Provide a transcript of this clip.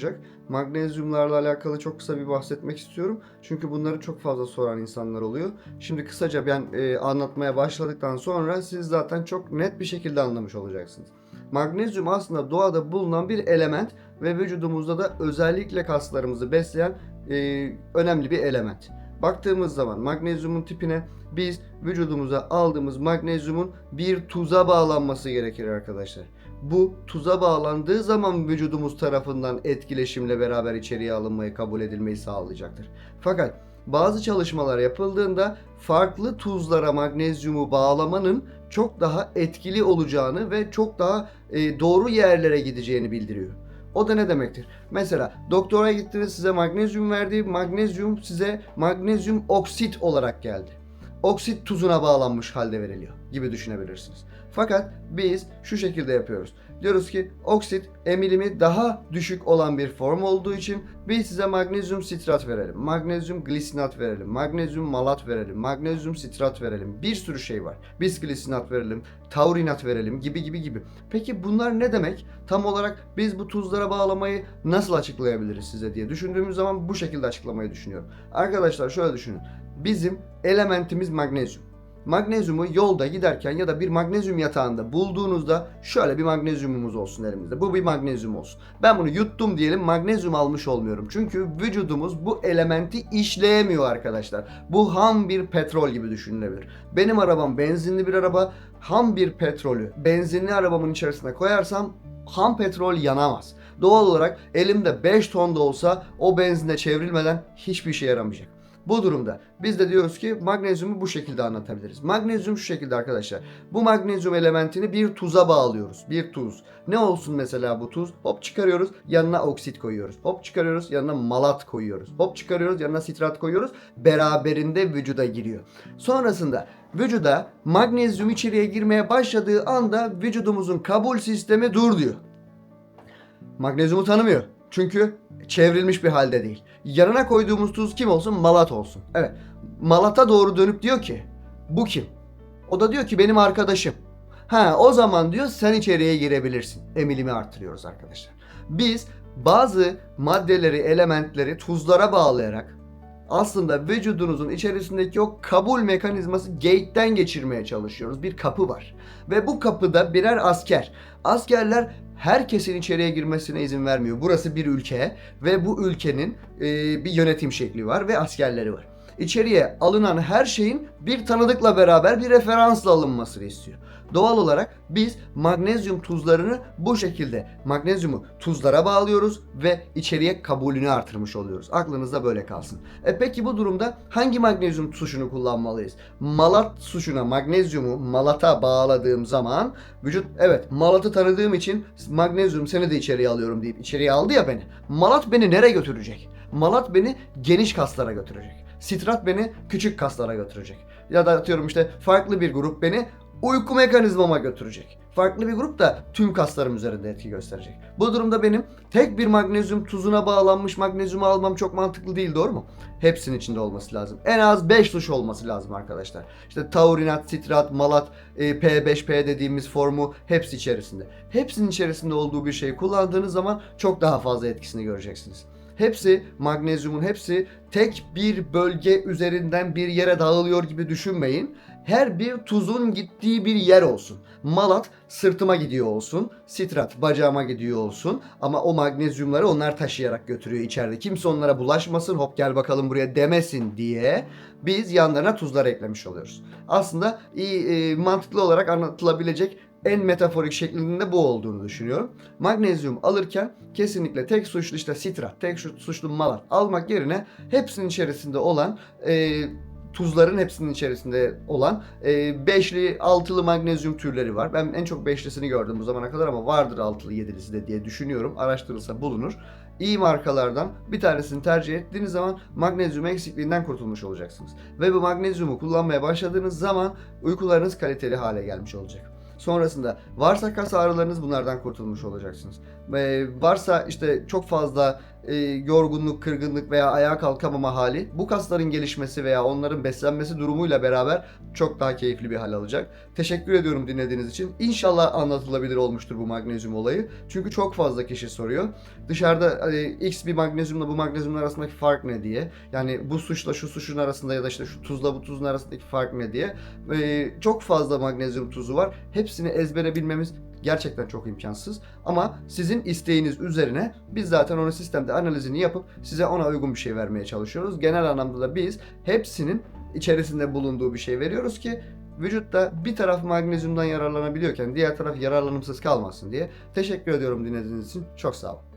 olacak. Magnezyumlarla alakalı çok kısa bir bahsetmek istiyorum. Çünkü bunları çok fazla soran insanlar oluyor. Şimdi kısaca ben e, anlatmaya başladıktan sonra siz zaten çok net bir şekilde anlamış olacaksınız. Magnezyum aslında doğada bulunan bir element ve vücudumuzda da özellikle kaslarımızı besleyen e, önemli bir element. Baktığımız zaman magnezyumun tipine biz vücudumuza aldığımız magnezyumun bir tuza bağlanması gerekir arkadaşlar. Bu tuza bağlandığı zaman vücudumuz tarafından etkileşimle beraber içeriye alınmayı kabul edilmeyi sağlayacaktır. Fakat bazı çalışmalar yapıldığında farklı tuzlara magnezyumu bağlamanın çok daha etkili olacağını ve çok daha e, doğru yerlere gideceğini bildiriyor. O da ne demektir? Mesela doktora gittiniz size magnezyum verdi. Magnezyum size magnezyum oksit olarak geldi. Oksit tuzuna bağlanmış halde veriliyor gibi düşünebilirsiniz. Fakat biz şu şekilde yapıyoruz. Diyoruz ki oksit emilimi daha düşük olan bir form olduğu için biz size magnezyum sitrat verelim, magnezyum glisinat verelim, magnezyum malat verelim, magnezyum sitrat verelim. Bir sürü şey var. Bisglisinat verelim, taurinat verelim gibi gibi gibi. Peki bunlar ne demek? Tam olarak biz bu tuzlara bağlamayı nasıl açıklayabiliriz size diye düşündüğümüz zaman bu şekilde açıklamayı düşünüyorum. Arkadaşlar şöyle düşünün. Bizim elementimiz magnezyum. Magnezyumu yolda giderken ya da bir magnezyum yatağında bulduğunuzda şöyle bir magnezyumumuz olsun elimizde. Bu bir magnezyum olsun. Ben bunu yuttum diyelim magnezyum almış olmuyorum. Çünkü vücudumuz bu elementi işleyemiyor arkadaşlar. Bu ham bir petrol gibi düşünülebilir. Benim arabam benzinli bir araba. Ham bir petrolü benzinli arabamın içerisine koyarsam ham petrol yanamaz. Doğal olarak elimde 5 ton da olsa o benzine çevrilmeden hiçbir işe yaramayacak. Bu durumda biz de diyoruz ki magnezyumu bu şekilde anlatabiliriz. Magnezyum şu şekilde arkadaşlar. Bu magnezyum elementini bir tuza bağlıyoruz. Bir tuz. Ne olsun mesela bu tuz? Hop çıkarıyoruz yanına oksit koyuyoruz. Hop çıkarıyoruz yanına malat koyuyoruz. Hop çıkarıyoruz yanına sitrat koyuyoruz. Beraberinde vücuda giriyor. Sonrasında vücuda magnezyum içeriye girmeye başladığı anda vücudumuzun kabul sistemi dur diyor. Magnezyumu tanımıyor. Çünkü çevrilmiş bir halde değil. Yanına koyduğumuz tuz kim olsun? Malat olsun. Evet. Malat'a doğru dönüp diyor ki bu kim? O da diyor ki benim arkadaşım. Ha o zaman diyor sen içeriye girebilirsin. Emilimi artırıyoruz arkadaşlar. Biz bazı maddeleri, elementleri tuzlara bağlayarak aslında vücudunuzun içerisindeki o kabul mekanizması gate'den geçirmeye çalışıyoruz. Bir kapı var. Ve bu kapıda birer asker. Askerler herkesin içeriye girmesine izin vermiyor. Burası bir ülke ve bu ülkenin e, bir yönetim şekli var ve askerleri var. İçeriye alınan her şeyin bir tanıdıkla beraber bir referansla alınmasını istiyor. Doğal olarak biz magnezyum tuzlarını bu şekilde magnezyumu tuzlara bağlıyoruz ve içeriye kabulünü artırmış oluyoruz. Aklınızda böyle kalsın. E peki bu durumda hangi magnezyum tuşunu kullanmalıyız? Malat suşuna magnezyumu malata bağladığım zaman vücut evet malatı tanıdığım için magnezyum seni de içeriye alıyorum deyip içeriye aldı ya beni. Malat beni nereye götürecek? Malat beni geniş kaslara götürecek. Sitrat beni küçük kaslara götürecek. Ya da atıyorum işte farklı bir grup beni uyku mekanizmama götürecek. Farklı bir grup da tüm kaslarım üzerinde etki gösterecek. Bu durumda benim tek bir magnezyum tuzuna bağlanmış magnezyumu almam çok mantıklı değil doğru mu? Hepsinin içinde olması lazım. En az 5 tuş olması lazım arkadaşlar. İşte taurinat, sitrat, malat, e, P5P dediğimiz formu hepsi içerisinde. Hepsinin içerisinde olduğu bir şeyi kullandığınız zaman çok daha fazla etkisini göreceksiniz. Hepsi magnezyumun hepsi tek bir bölge üzerinden bir yere dağılıyor gibi düşünmeyin. Her bir tuzun gittiği bir yer olsun. Malat sırtıma gidiyor olsun. Sitrat bacağıma gidiyor olsun. Ama o magnezyumları onlar taşıyarak götürüyor içeride. Kimse onlara bulaşmasın hop gel bakalım buraya demesin diye biz yanlarına tuzlar eklemiş oluyoruz. Aslında iyi e, mantıklı olarak anlatılabilecek en metaforik şeklinde bu olduğunu düşünüyorum. Magnezyum alırken kesinlikle tek suçlu işte sitrat, tek suçlu malat almak yerine hepsinin içerisinde olan e, tuzların hepsinin içerisinde olan e, beşli, altılı magnezyum türleri var. Ben en çok beşlisini gördüm bu zamana kadar ama vardır altılı, yedilisi de diye düşünüyorum. Araştırılsa bulunur. İyi markalardan bir tanesini tercih ettiğiniz zaman magnezyum eksikliğinden kurtulmuş olacaksınız. Ve bu magnezyumu kullanmaya başladığınız zaman uykularınız kaliteli hale gelmiş olacak. Sonrasında varsa kas ağrılarınız bunlardan kurtulmuş olacaksınız. Ee, varsa işte çok fazla e, yorgunluk, kırgınlık veya ayağa kalkamama hali bu kasların gelişmesi veya onların beslenmesi durumuyla beraber çok daha keyifli bir hal alacak. Teşekkür ediyorum dinlediğiniz için. İnşallah anlatılabilir olmuştur bu magnezyum olayı. Çünkü çok fazla kişi soruyor. Dışarıda hani, X bir magnezyumla bu magnezyumun arasındaki fark ne diye. Yani bu suçla şu suçun arasında ya da işte şu tuzla bu tuzun arasındaki fark ne diye. Ee, çok fazla magnezyum tuzu var. Hepsini ezbere bilmemiz gerçekten çok imkansız. Ama sizin isteğiniz üzerine biz zaten onu sistemde analizini yapıp size ona uygun bir şey vermeye çalışıyoruz. Genel anlamda da biz hepsinin içerisinde bulunduğu bir şey veriyoruz ki vücutta bir taraf magnezyumdan yararlanabiliyorken diğer taraf yararlanımsız kalmasın diye. Teşekkür ediyorum dinlediğiniz için. Çok sağ olun.